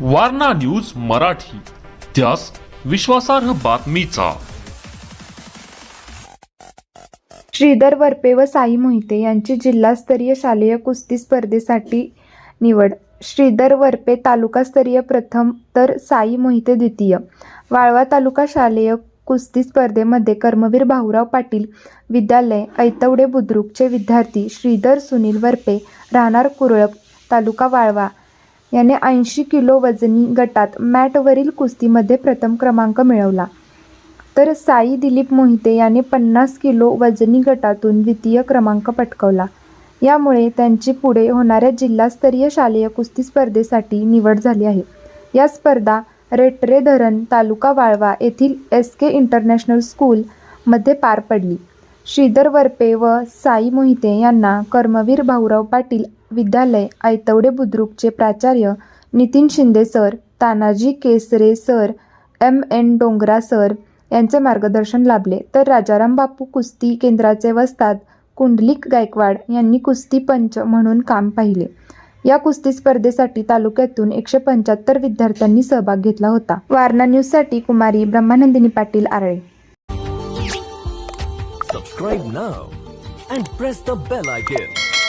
Warna news Marathi. त्यास विश्वासार्ह बातमीचा. श्रीधर वरपे व साई मोहिते यांची जिल्हास्तरीय शालेय कुस्ती स्पर्धेसाठी निवड. श्रीधर वरपे तालुकास्तरीय प्रथम तर साई मोहिते द्वितीय. वाळवा तालुका शालेय कुस्ती स्पर्धेमध्ये कर्मवीर भाऊराव पाटील विद्यालय ऐतवडे बुद्रुकचे विद्यार्थी श्रीधर सुनील वरपे राहणार कुरळप तालुका वाळवा याने ऐंशी किलो वजनी गटात मॅटवरील कुस्तीमध्ये प्रथम क्रमांक मिळवला. तर साई दिलीप मोहिते याने पन्नास किलो वजनी गटातून द्वितीय क्रमांक पटकवला. यामुळे त्यांची पुढे होणाऱ्या जिल्हास्तरीय शालेय कुस्ती स्पर्धेसाठी निवड झाली आहे. या स्पर्धा रेटरे धरण तालुका वाळवा येथील एस के इंटरनॅशनल स्कूलमध्ये पार पडली. श्रीधर वरपे व साई मोहिते यांना कर्मवीर भाऊराव पाटील विद्यालय आयतवडे बुद्रुकचे प्राचार्य Nitin Shinde sir Tanaji Kesare sir M N Dongra sir यांचे मार्गदर्शन लाभले. तर राजाराम बापू कुस्ती केंद्राचे वस्ताद कुंडलिक गायकवाड यांनी कुस्ती पंच म्हणून काम पाहिले. या कुस्ती स्पर्धेसाठी तालुक्यातून एकशे पंच्याहत्तर विद्यार्थ्यांनी सहभाग घेतला होता. वारणा न्यूजसाठी कुमारी Brahmanandini Patil Arale. Subscribe now and press the bell icon.